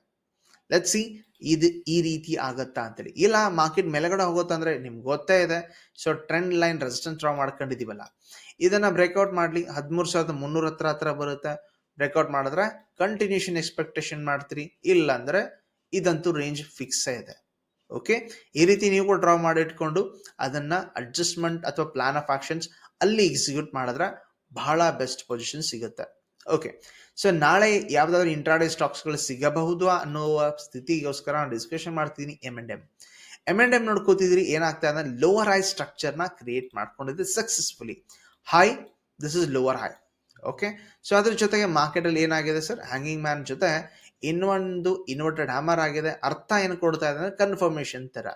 ಲೆಟ್ ಸಿ ಇದು ಈ ರೀತಿ ಆಗತ್ತಾ ಅಂತೇಳಿ. ಇಲ್ಲ ಮಾರ್ಕೆಟ್ ಮೇಲೆಗಡೆ ಹೋಗುತ್ತಂದ್ರೆ ನಿಮ್ಗೆ ಗೊತ್ತೇ ಇದೆ. So trend line resistance draw ಮಾಡ್ಕೊಂಡಿದ್ದೀವಲ್ಲ. ಇದನ್ನು ಬ್ರೇಕ್ಔಟ್ ಮಾಡಲಿ. ಹದಿಮೂರು ಸಾವಿರದ ಮುನ್ನೂರ ಹತ್ರ ಹತ್ರ ಬರುತ್ತೆ. ಬ್ರೇಕ್ಔಟ್ ಮಾಡಿದ್ರೆ ಕಂಟಿನ್ಯೂಷನ್ ಎಕ್ಸ್ಪೆಕ್ಟೇಷನ್ ಮಾಡ್ತೀರಿ. ಇಲ್ಲ ಅಂದ್ರೆ ಇದಂತೂ ರೇಂಜ್ ಫಿಕ್ಸ್ ಇದೆ. ಓಕೆ ಈ ರೀತಿ ನೀವು ಕೂಡ ಡ್ರಾ ಮಾಡಿ ಇಟ್ಕೊಂಡು ಅದನ್ನ ಅಡ್ಜಸ್ಟ್ಮೆಂಟ್ ಅಥವಾ ಪ್ಲಾನ್ ಆಫ್ ಆಕ್ಷನ್ಸ್ ಅಲ್ಲಿ ಎಕ್ಸಿಕ್ಯೂಟ್ ಮಾಡಿದ್ರೆ ಬಹಳ ಬೆಸ್ಟ್ ಪೊಸಿಷನ್ ಸಿಗುತ್ತೆ. ಓಕೆ ಸೊ ನಾಳೆ ಯಾವ್ದಾದ್ರು ಇಂಟ್ರಾಡೇ ಸ್ಟಾಕ್ಸ್ಗಳು ಸಿಗಬಹುದು ಅನ್ನುವ ಸ್ಥಿತಿಗೋಸ್ಕರ ನಾನು ಡಿಸ್ಕಷನ್ ಮಾಡ್ತೀನಿ ಎಂ ಅಂಡ್ ಎಂ ಎಂ ಅಂಡ್ ಎಂ ನೋಡ್ಕೋತಿದ್ರಿ ಏನಾಗ್ತಾ ಅಂದ್ರೆ ಲೋವರ್ ಹೈ ಸ್ಟ್ರಕ್ಚರ್ನ ಕ್ರಿಯೇಟ್ ಮಾಡ್ಕೊಂಡಿದೆ successfully high this is lower high okay so ಅದ್ರ ಜೊತೆಗೆ ಮಾರ್ಕೆಟ್ ಅಲ್ಲಿ ಏನಾಗಿದೆ ಸರ್ ಹ್ಯಾಂಗಿಂಗ್ ಮ್ಯಾನ್ ಜೊತೆ ಇನ್ನೊಂದು ಇನ್ವರ್ಟೆಡ್ ಹ್ಯಾಮರ್ ಆಗಿದೆ. ಅರ್ಥ ಏನು ಕೊಡ್ತಾ ಇದೆ ಅಂದ್ರೆ ಕನ್ಫರ್ಮೇಶನ್ ತರ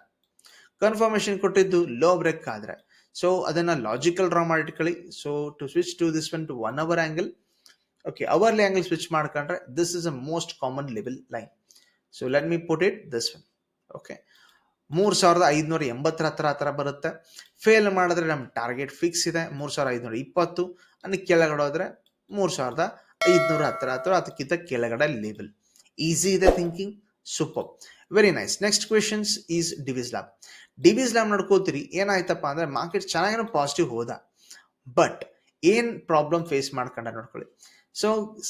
ಕನ್ಫರ್ಮೇಶನ್ ಕೊಟ್ಟಿದ್ದು ಲೋ ಬ್ರೇಕ್ ಆದ್ರೆ. ಸೊ ಅದನ್ನ logical draw ಮಾಡಿಟ್ಕೊಳ್ಳಿ so to switch to this one to one hour angle okay hourly angle switch ಮಾಡ್ಕೊಂಡ್ರೆ this is a most common level line so let me put it this one okay ಮೂರು ಸಾವಿರದ ಐದುನೂರ ಎಂಬತ್ತರ ಹತ್ರ ಹತ್ರ ಬರುತ್ತೆ. ಫೇಲ್ ಮಾಡಿದ್ರೆ ನಮ್ಮ ಟಾರ್ಗೆಟ್ ಫಿಕ್ಸ್ ಇದೆ. ಮೂರು ಸಾವಿರದ ಐದುನೂರ ಇಪ್ಪತ್ತು. ಅನ್ನ ಕೆಳಗಡೆ ಹೋದ್ರೆ ಮೂರು ಸಾವಿರದ ಐದುನೂರ ಹತ್ರ ಹತ್ರ ಅದಕ್ಕಿಂತ ಕೆಳಗಡೆ ಲೆವೆಲ್ ಈಸಿ ಇದೆ thinking super very nice next questions is Divi's lab Divi's lab ನೋಡ್ಕೋತೀರಿ ಏನಾಯ್ತಪ್ಪ ಅಂದ್ರೆ ಮಾರ್ಕೆಟ್ ಚೆನ್ನಾಗಿರೋ ಪಾಸಿಟಿವ್ ಹೋದ. ಬಟ್ ಏನ್ ಪ್ರಾಬ್ಲಮ್ ಫೇಸ್ ಮಾಡ್ಕೊಂಡ ನೋಡ್ಕೊಳ್ಳಿ. So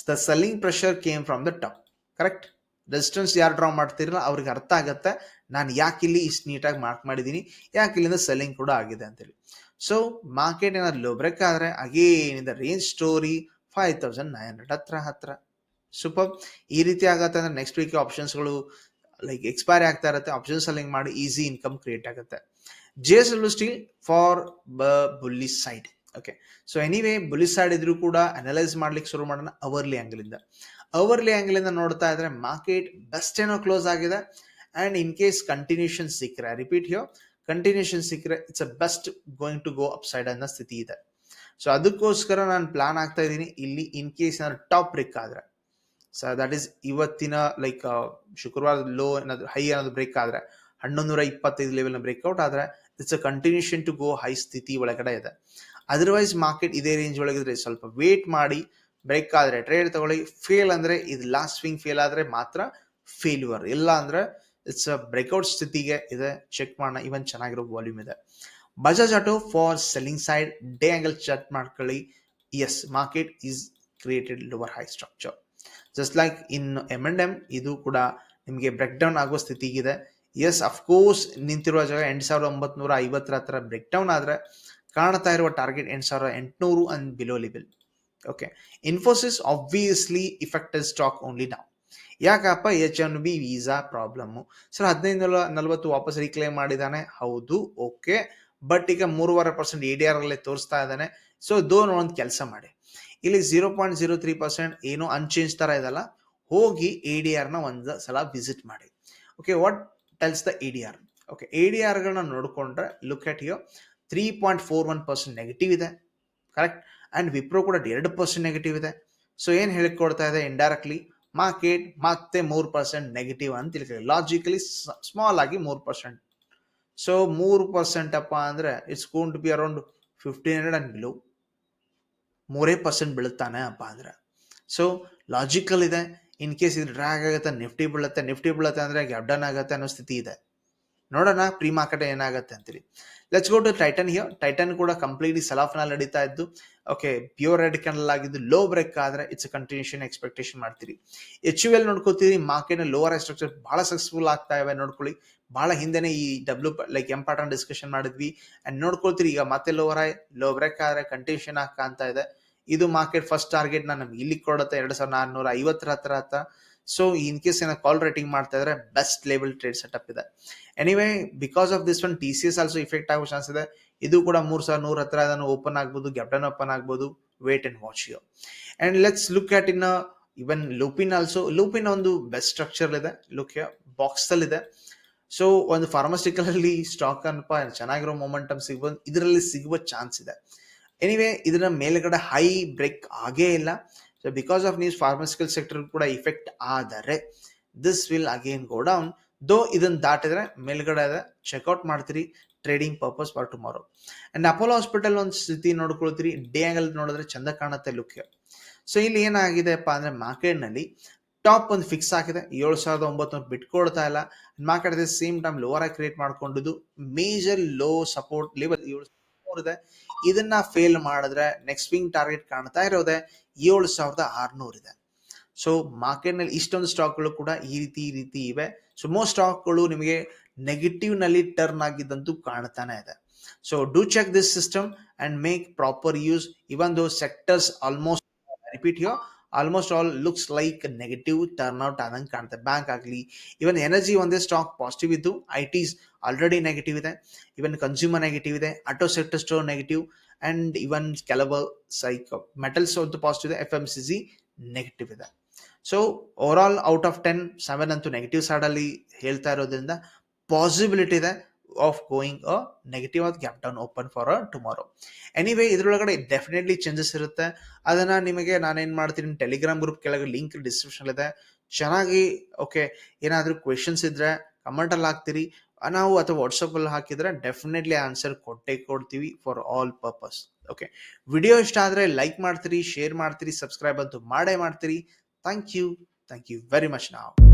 the selling pressure came from the top correct resistance ಯಾರು ಡ್ರಾ ಮಾಡ್ತಿರಲ್ಲ, ಅವ್ರಿಗೆ ಅರ್ಥ ಆಗತ್ತೆ. ನಾನು ಯಾಕೆ ಇಲ್ಲಿ ಇಷ್ಟು ನೀಟಾಗಿ ಮಾರ್ಕ್ ಮಾಡಿದ್ದೀನಿ, ಯಾಕೆ ಇಲ್ಲಿಂದ ಸೆಲ್ಲಿಂಗ್ ಕೂಡ ಆಗಿದೆ ಅಂತೇಳಿ. ಸೊ ಮಾರ್ಕೆಟ್ ಏನಾದ್ರು ಲೋ ಬ್ರೇಕ್ ಆದರೆ again the range story five thousand nine hundred ಹತ್ರ ಹತ್ರ. ಸೂಪರ್ ಈ ರೀತಿ ಆಗತ್ತೆ ಅಂದ್ರೆ ನೆಕ್ಸ್ಟ್ ವೀಕ್ ಆಪ್ಷನ್ಸ್ಗಳು ಲೈಕ್ ಎಕ್ಸ್ಪೈರ್ ಆಗ್ತಾ ಇರುತ್ತೆ. ಆಪ್ಷನ್ ಸೆಲ್ಲಿಂಗ್ ಮಾಡಿ ಈಸಿ ಇನ್ಕಮ್ ಕ್ರಿಯೇಟ್ ಆಗುತ್ತೆ. J S W steel for ಬ bully side okay so anyway bully side ಇದ್ರೂ ಕೂಡ ಅನಲೈಸ್ ಮಾಡ್ಲಿಕ್ಕೆ ಶುರು ಮಾಡೋಣ ಅವರ್ಲಿ ಆಂಗಲ್ ಇಂದ. ಅವರ್ಲಿ ಆಂಗಲ್ ಇಂದ ನೋಡ್ತಾ ಇದ್ರೆ ಮಾರ್ಕೆಟ್ ಬೆಸ್ಟ್ ಏನೋ ಕ್ಲೋಸ್ ಆಗಿದೆ. ಅಂಡ್ ಇನ್ ಕೇಸ್ ಕಂಟಿನ್ಯೂಷನ್ ಸಿಕ್ಕರೆ ರಿಪೀಟ್ ಹಿಯೋ ಕಂಟಿನ್ಯೂಷನ್ ಸಿಕ್ಕರೆ it's a best going to go up side ಅನ್ನೋ ಸ್ಥಿತಿ ಇದೆ. ಸೊ ಅದಕ್ಕೋಸ್ಕರ ನಾನು ಪ್ಲಾನ್ ಆಗ್ತಾ ಇದ್ದೀನಿ. ಇಲ್ಲಿ ಇನ್ ಕೇಸ್ ಏನಾದ್ರು ಟಾಪ್ ರಿಕ್ ಆದ್ರೆ. ಸೊ ದಟ್ ಈಸ್ ಇವತ್ತಿನ ಲೈಕ್ ಶುಕ್ರವಾರ ಲೋ ಏನಾದ್ರು ಹೈ ಏನಾದ್ರು ಬ್ರೇಕ್ ಆದ್ರೆ ಹನ್ನೊಂದೂರ ಇಪ್ಪತ್ತೈದು ಲೆವೆಲ್ನ ಬ್ರೇಕ್ಔಟ್ ಆದ್ರೆ it's a continuation to go high ಸ್ಥಿತಿ ಒಳಗಡೆ ಇದೆ. ಅದರ್ವೈಸ್ ಮಾರ್ಕೆಟ್ ಇದೇ ರೇಂಜ್ ಒಳಗಿದ್ರೆ ಸ್ವಲ್ಪ ವೇಟ್ ಮಾಡಿ ಬ್ರೇಕ್ ಆದ್ರೆ ಟ್ರೇಡ್ ತಗೊಳ್ಳಿ ಫೇಲ್ ಅಂದ್ರೆ, ಇದು ಲಾಸ್ಟ್ ಸ್ವಿಂಗ್ ಫೇಲ್ ಆದ್ರೆ ಮಾತ್ರ ಫೇಲ್ಯೂರ್ ಇಲ್ಲ ಅಂದ್ರೆ ಇಟ್ಸ್ ಅ ಬ್ರೇಕ್ಔಟ್ ಸ್ಥಿತಿಗೆ ಇದೆ ಚೆಕ್ ಮಾಡೋಣ ಇವನ್ ಚೆನ್ನಾಗಿರೋ ವಾಲ್ಯೂಮ್ ಇದೆ. Bajaj auto for selling side day angle check ಮಾಡ್ಕೊಳ್ಳಿ. As market is created lower high structure just like in M and M ಇದು ಕೂಡ ನಿಮಗೆ ಬ್ರೇಕ್ ಡೌನ್ ಆಗೋ ಸ್ಥಿತಿಗಿದೆ. ಎಸ್ ಅಫ್ಕೋರ್ಸ್ ನಿಂತಿರುವ ಜಾಗ ಎಂಟು ಸಾವಿರದ ಒಂಬತ್ನೂರ ಐವತ್ತರ ಹತ್ರ ಬ್ರೇಕ್ ಡೌನ್ ಆದರೆ ಕಾಣ್ತಾ ಇರುವ ಟಾರ್ಗೆಟ್ ಎಂಟು ಸಾವಿರದ ಎಂಟುನೂರು and below level okay Infosys obviously affected stock only ನಾವು ಯಾಕಪ್ಪ? H N B visa problem sir ಹದಿನೈದು ನಲವತ್ತು ವಾಪಸ್ ರೀಕ್ಲೇಮ್ ಮಾಡಿದ್ದಾನೆ. ಹೌದು ಓಕೆ ಬಟ್ ಈಗ ಮೂರುವರೆ ಪರ್ಸೆಂಟ್ ಎ ಡಿ ಆರ್ ಅಲ್ಲೇ ತೋರಿಸ್ತಾ ಇದ್ದಾನೆ. ಸೊ ದೋ ಒಂದು ಕೆಲಸ ಮಾಡಿ. ಇಲ್ಲಿ zero point zero three percent ಏನೋ ಅನ್ಚೇಂಜ್ ತರ ಇದಲ್ಲ, ಹೋಗಿ ಎ ಡಿ ಆರ್ನ ಒಂದು ಸಲ ವಿಸಿಟ್ ಮಾಡಿ. Okay what tells the A D R okay A D ಆರ್ಗಳನ್ನ ನೋಡಿಕೊಂಡ್ರೆ look at yo three point four one percent negative ಇದೆ ಕರೆಕ್ಟ್ ಅಂಡ್ ವಿಪ್ರೋ ಕೂಡ ಎರಡು ಪರ್ಸೆಂಟ್ ನೆಗೆಟಿವ್ ಇದೆ. ಸೊ ಏನು ಹೇಳಿಕೊಡ್ತಾ ಇದೆ ಇಂಡೈರೆಕ್ಟ್ಲಿ ಮಾರ್ಕೆಟ್ ಮತ್ತೆ ಮೂರು ಪರ್ಸೆಂಟ್ ನೆಗೆಟಿವ್ ಅಂತ ತಿಳ್ಕೊಳ್ಳಿ. ಲಾಜಿಕಲಿ ಸ್ಮಾಲ್ ಆಗಿ ಮೂರು ಪರ್ಸೆಂಟ್ ಸೊ ಮೂರು ಪರ್ಸೆಂಟ್ ಅಪ್ಪ ಅಂದ್ರೆ it's gone to be around fifteen hundred and below ಮೂರೇ ಪರ್ಸೆಂಟ್ ಬೀಳುತ್ತಾನೆ ಅಪ್ಪ ಅಂದ್ರೆ ಸೊ ಲಾಜಿಕಲ್ ಇದೆ. ಇನ್ ಕೇಸ್ ಇದು ಡ್ರ್ಯಾಗ್ ಆಗುತ್ತೆ ನಿಫ್ಟಿ ಬೀಳುತ್ತೆ ನಿಫ್ಟಿ ಬೀಳುತ್ತೆ ಅಂದ್ರೆ ಗ್ಯಾಪ್ ಡೌನ್ ಆಗುತ್ತೆ ಅನ್ನೋ ಸ್ಥಿತಿ ಇದೆ. ನೋಡೋಣ ಪ್ರೀ ಮಾರ್ಕೆಟ್ ಏನಾಗುತ್ತೆ ಅಂತೀರಿ. Let's go to Titan here Titan ಕೂಡ ಕಂಪ್ಲೀಟ್ಲಿ ನಲ್ಲಿ ನಡೀತಾ ಇದ್ದು ಓಕೆ ಪ್ಯೂರ್ ರೆಡ್ ಕ್ಯಾಂಡಲ್ ಆಗಿದ್ದು ಲೋ ಬ್ರೇಕ್ ಆದ್ರೆ ಇಟ್ಸ್ ಕಂಟಿನ್ಯೂಷನ್ ಎಕ್ಸ್ಪೆಕ್ಟೇಷನ್ ಮಾಡ್ತೀರಿ. ಎಚ್ ಯು ಎಲ್ ನೋಡ್ಕೋತೀರಿ ಮಾರ್ಕೆಟ್ ಲೋವರ್ ಸ್ಟ್ರಕ್ಚರ್ ಬಹಳ ಸಕ್ಸಸ್ಫುಲ್ ಆಗ್ತಾ ಇವೆ, ನೋಡ್ಕೊಳ್ಳಿ. ಬಹಳ ಹಿಂದೆನೆ ಈ ಡಬ್ಲ್ಯೂ ಲೈಕ್ ಪಾಟನ್ ಡಿಸ್ಕಷನ್ ಮಾಡಿದ್ವಿ. ಅಂಡ್ ನೋಡ್ಕೊಳ್ತೀರಿ, ಈಗ ಮತ್ತೆ ಲೋವರ್ ಆಯ್ ಲೋ ಬ್ರೇಕ್ ಆದ್ರೆ ಕಂಟಿನ್ಯೂಷನ್ ಆಗಿ ಕಾಣ್ತಾ ಇದೆ. ಇದು ಮಾರ್ಕೆಟ್ ಫಸ್ಟ್ ಟಾರ್ಗೆಟ್ನ ನಮ್ಗೆ ಇಲ್ಲಿ ಕೊಡುತ್ತೆ, ಎರಡ್ ಸಾವಿರದ ನಾನ್ನೂರ ಐವತ್ತರ ಹತ್ರ ಹತ್ರ ಸೊ ಇನ್ ಕೇಸ್ ಏನೋ ಕಾಲ್ ರೇಟಿಂಗ್ ಮಾಡ್ತಾ ಇದ್ರೆ ಬೆಸ್ಟ್ ಲೇಬಲ್ ಟ್ರೇಡ್ ಸೆಟಪ್ ಇದೆ. Anyway because of this one T C S also effect ಆಗೋ ಚಾನ್ಸ್ ಇದೆ. ಇದು ಕೂಡ ಮೂರ್ ಸಾವಿರ ನೂರ ಹತ್ರ ಅದನ್ನು ಓಪನ್ ಆಗ್ಬೋದು ಗ್ಯಾಪ್ಟನ್ ಓಪನ್ ಆಗ್ಬೋದು. Wait and watch you and let's look at in even Lupin also Lupin ಒಂದು ಬೆಸ್ಟ್ ಸ್ಟ್ರಕ್ಚರ್ ಇದೆ ಲುಕ್ ಬಾಕ್ಸ್ ಅಲ್ಲಿ ಇದೆ ಸೊ ಒಂದು ಫಾರ್ಮಸ್ಟಿಕಲ್ ಅಲ್ಲಿ ಸ್ಟಾಕ್ ಅನ್ಪ ಚೆನ್ನಾಗಿರೋ ಮೊಮೆಂಟಮ್ ಸಿಗ್ಬೋದು, ಇದರಲ್ಲಿ ಸಿಗುವ ಚಾನ್ಸ್ ಇದೆ. ಎನಿವೇ ಇದರ ಮೇಲ್ಗಡೆ ಹೈ ಬ್ರೇಕ್ ಆಗೇ ಇಲ್ಲ. ಸೊ ಬಿಕಾಸ್ ಆಫ್ ನೀವು ಫಾರ್ಮಸ್ಟಿಕಲ್ ಸೆಕ್ಟರ್ ಕೂಡ ಇಫೆಕ್ಟ್ ಆದರೆ this will again go down though ಇದನ್ನ ದಾಟಿದ್ರೆ ಮೇಲ್ಗಡೆ ಚೆಕ್ಔಟ್ ಮಾಡ್ತೀರಿ trading purpose for tomorrow and Apollo hospital ಒಂದು ಸ್ಥಿತಿ ನೋಡ್ಕೊಳ್ತೀರಿ ಡೇ ಆಂಗಲ್ ನೋಡಿದ್ರೆ ಚಂದ ಕಾಣುತ್ತೆ ಲುಕ್ ಸೊ ಇಲ್ಲಿ ಏನಾಗಿದೆಪ್ಪ ಅಂದ್ರೆ ಮಾರ್ಕೆಟ್ನಲ್ಲಿ ಟಾಪ್ ಒಂದು ಫಿಕ್ಸ್ ಆಗಿದೆ. ಏಳು ಸಾವಿರದ ಒಂಬತ್ತು ಬಿಟ್ಕೊಳ್ತಾ ಇಲ್ಲ. ಮಾರ್ಕೆಟ್ ಸೇಮ್ ಟೈಮ್ ಲೋವರ್ ಆಗಿ ಕ್ರಿಯೇಟ್ ಮಾಡ್ಕೊಂಡಿದ್ದು. ಮೇಜರ್ ಲೋ ಸಪೋರ್ಟ್ ಲೆವೆಲ್ ಏಳು ಇದೆ. ಇದನ್ನ ಫೇಲ್ ಮಾಡಿದ್ರೆ ನೆಕ್ಸ್ಟ್ ವಿಂಗ್ ಟಾರ್ಗೆಟ್ ಕಾಣ್ತಾ ಇರೋದೆ ಏಳು ಸಾವಿರದ ಆರ್ನೂರು ಇದೆ. ಸೊ ಮಾರ್ಕೆಟ್ನಲ್ಲಿ ಇಷ್ಟೊಂದು ಸ್ಟಾಕ್ಗಳು ಕೂಡ ಈ ರೀತಿ ಈ ರೀತಿ ಇವೆ. ಸೊ ಮೋಸ್ಟ್ ಸ್ಟಾಕ್ಗಳು ನಿಮಗೆ ನೆಗೆಟಿವ್ನಲ್ಲಿ ಟರ್ನ್ ಆಗಿದ್ದಂತೂ ಕಾಣ್ತಾನೆ ಇದೆ. So do check this system and make proper use even though sectors almost repeat yo almost all looks like negative turn out ಆದಂಗೆ ಕಾಣುತ್ತೆ ಬ್ಯಾಂಕ್ ಆಗಲಿ ಇವನ್ ಎನರ್ಜಿ ಒಂದೇ ಸ್ಟಾಕ್ ಪಾಸಿಟಿವ್ ಇದ್ದು ಐ ಟಿಸ್ ಆಲ್ರೆಡಿ ನೆಗೆಟಿವ್ ಇದೆ. ಇವನ್ ಕನ್ಸ್ಯೂಮರ್ ನೆಗೆಟಿವ್ ಇದೆ auto sector store negative and even ಕೆಲವು ಸೈಕ್ ಮೆಟಲ್ಸ್ ಒಂದು ಪಾಸಿಟಿವ್ ಇದೆ F M C C negative ಇದೆ. So over all out of ten seven ಅಂತೂ ನೆಗೆಟಿವ್ ಸೈಡಲ್ಲಿ ಹೇಳ್ತಾ ಇರೋದ್ರಿಂದ ಪಾಸಿಬಿಲಿಟಿ ಇದೆ. ಆಫ್ ಗೋಯಿಂಗ್ ಅ ನೆಗೆಟಿವ್ ಆದ gap down open for a tomorrow anyway ಇದ್ರೊಳಗಡೆ ಡೆಫಿನೆಟ್ಲಿ ಚೇಂಜಸ್ ಇರುತ್ತೆ. ಅದನ್ನ ನಿಮಗೆ ನಾನೇನು ಮಾಡ್ತೀನಿ ಟೆಲಿಗ್ರಾಮ್ ಗ್ರೂಪ್ ಕೆಳಗೆ ಲಿಂಕ್ ಡಿಸ್ಕ್ರಿಪ್ಷನ್ ಇದೆ ಚೆನ್ನಾಗಿ ಓಕೆ ಏನಾದರೂ ಕ್ವೆಶನ್ಸ್ ಇದ್ರೆ ಕಮೆಂಟಲ್ಲಿ ಹಾಕ್ತೀರಿ. ನಾವು ಅಥವಾ ವಾಟ್ಸಪ್ಪಲ್ಲಿ ಹಾಕಿದ್ರೆ ಡೆಫಿನೆಟ್ಲಿ ಆನ್ಸರ್ ಕೊಟ್ಟೇ ಕೊಡ್ತೀವಿ for all purpose okay video ಇಷ್ಟ ಆದರೆ ಲೈಕ್ ಮಾಡ್ತೀರಿ ಶೇರ್ ಮಾಡ್ತೀರಿ ಸಬ್ಸ್ಕ್ರೈಬ್ ಅಂತೂ ಮಾಡೇ ಮಾಡ್ತೀರಿ. Thank you thank you very much ನಾವು